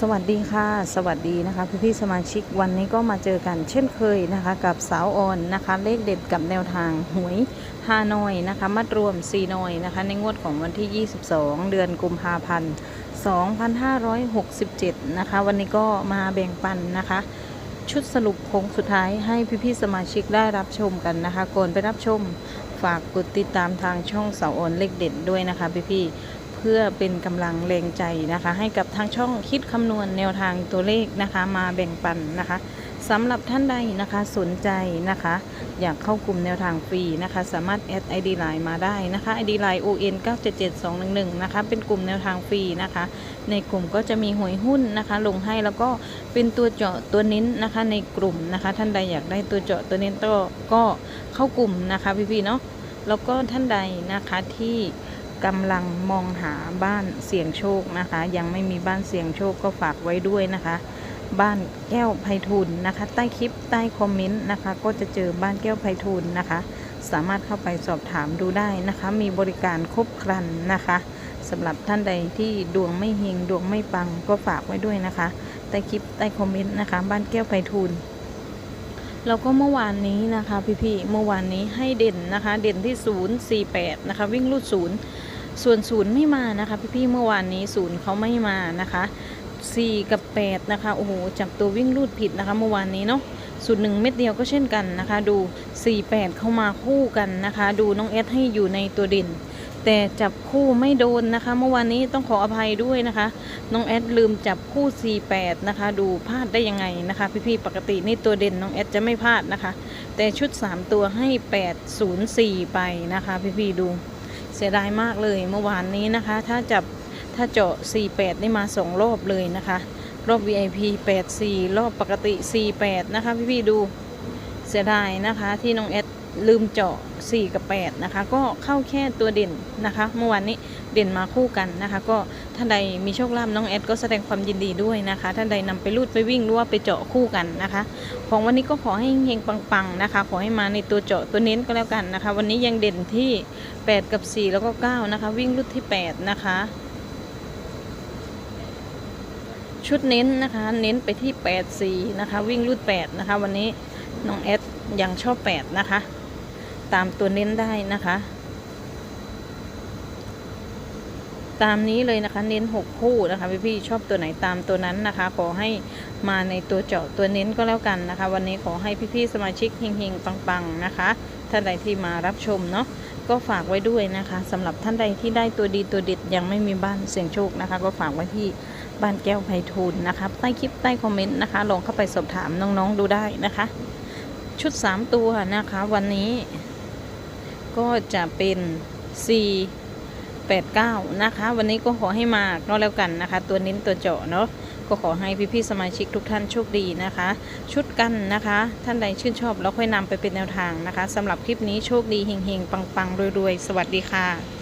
สวัสดีค่ะ สวัสดีนะคะพี่พี่ๆสมาชิกวันนี้ก็มาเจอกันเช่นเคยนะคะ กับสาวออนนะคะ เลขเด็ดกับแนวทางหวยฮานอยนะคะมัดรวม4นอยนะคะ ในงวดของวันที่ 22 เดือนกุมภาพันธ์ 2567 นะคะ วันนี้ก็มาแบ่งปันนะคะ ชุดสรุปโค้งสุดท้ายให้พี่ๆสมาชิกได้รับชมกันนะคะก่อนไปรับชมฝากกดติดตามทางช่องสาวออนเลขเด็ดด้วยนะคะพี่ๆเพื่อเป็นกำลังแรงใจนะคะ ให้กับทางช่องคิดคำนวณแนวทางตัวเลขนะคะ มาแบ่งปันนะคะสำหรับท่านใดนะคะสนใจนะคะ อยากเข้ากลุ่มแนวทางฟรีนะคะ สามารถแอด ID Line มาได้นะคะ ID Line ON 977211 นะคะ เป็นกลุ่มแนวทางฟรีนะคะ ในกลุ่มก็จะมีหวยหุ้นนะคะ ลงให้แล้วก็เป็นตัวเจาะตัวเน้นนะคะ ในกลุ่มนะคะ ท่านใดอยากได้ตัวเจาะตัวเน้นก็ก็เข้ากลุ่มนะคะพี่ๆเนาะแล้วก็ท่านใดนะคะที่ กำลังมองหาบ้านเสี่ยงโชคนะคะ ยังไม่มีบ้านเสี่ยงโชคก็ฝากไว้ด้วยนะคะ บ้านแก้วไพฑูรย์นะคะ ใต้คลิปใต้คอมเมนต์นะคะ ก็จะเจอบ้านแก้วไพฑูรย์นะคะ สามารถเข้าไปสอบถามดูได้นะคะ มีบริการครบครันนะคะสำหรับท่านใดที่ดวงไม่เฮงดวงไม่ปังก็ฝากไว้ด้วยนะคะ ใต้คลิปใต้คอมเมนต์นะคะ บ้านแก้วไพฑูรย์ แล้วก็เมื่อวานนี้นะคะพี่ๆเมื่อวานนี้ให้เด่นนะคะ เด่นที่ 048 นะคะ วิ่งลูดศูนย์ส่วนศูนย์ไม่มานะคะ พี่ๆเมื่อวานนี้ศูนย์เขาไม่มานะคะ 4 กับ 8 นะคะโอ้โหจับตัววิ่งลูดผิดนะคะเมื่อวานนี้เนาะสูตรหนึ่งเม็ดเดียวก็เช่นกันนะคะ ดู 48 เข้ามาคู่กันนะคะ ดูน้องเอสให้อยู่ในตัวเด่น แต่จับคู่ไม่โดนนะคะ เมื่อวานนี้ต้องขออภัยด้วยนะคะ น้องแอดลืมจับคู่ 48 นะคะ ดูพลาดได้ยังไงนะคะ พี่ๆปกตินี่ตัวเด่นน้องแอดจะไม่พลาดนะคะ แต่ชุด 3 ตัวให้ 804 ไปนะคะ พี่ๆดูเสียดายมากเลยเมื่อวานนี้นะคะ ถ้าจับถ้าเจาะ 48นี่มา 2 รอบเลยนะคะ รอบ VIP 84 รอบปกติ 48 นะคะ พี่ๆดูเสียดายนะคะที่น้องแอดลืมเจาะ 4 กับ 8 นะคะ ก็เข้าแค่ตัวเด่นนะคะ เมื่อวานนี้เด่นมาคู่กันนะคะ ก็ท่านใดมีโชคลาภน้องแอดก็แสดงความยินดีด้วยนะคะ ท่านใดนำไปรูดไปวิ่งหรือว่าไปเจาะคู่กันนะคะ ของวันนี้ก็ขอให้เฮงปังๆนะคะ ขอให้มาในตัวเจาะตัวเน้นก็แล้วกันนะคะ วันนี้ยังเด่นที่ 8 กับ 4 แล้วก็ 9 นะคะ วิ่งรูดที่ 8 นะคะชุดเน้นนะคะ เน้นไปที่8 4นะคะ วิ่งรูด8นะคะ วันนี้น้องแอดยังชอบ 8 นะคะ ตามตัวเน้นได้นะคะ ตามนี้เลยนะคะ เน้น 6 คู่นะคะพี่พี่ๆชอบตัวไหนตามตัวนั้นนะคะ ขอให้มาในตัวเจาะตัวเน้นก็แล้วกันนะคะ วันนี้ขอให้พี่พี่ๆสมาชิกเฮงๆปังๆนะคะท่านใดที่มารับชมเนาะก็ฝากไว้ด้วยนะคะสำหรับท่านใดที่ได้ตัวดีตัวเด็ดยังไม่มีบ้านเสี่ยงโชคนะคะ ก็ฝากไว้ที่บ้านแก้วไพฑูรย์นะคะใต้คลิปใต้คอมเมนต์นะคะลองเข้าไปสอบถามน้องๆดูได้นะคะ ชุด 3 ตัวนะคะ วันนี้ ก็จะเป็น C 8 9 นะคะ วันนี้ก็ขอให้มาก็แล้วกันนะคะ ตัวนิ้นตัวเจาะเนาะก็ขอให้พี่ๆสมาชิกทุกท่านโชคดีนะคะ ชุดกันนะคะ ท่านใดชื่นชอบแล้วค่อยนำไปเป็นแนวทางนะคะสำหรับคลิปนี้โชคดีเฮงๆปังๆรวยๆ สวัสดีค่ะ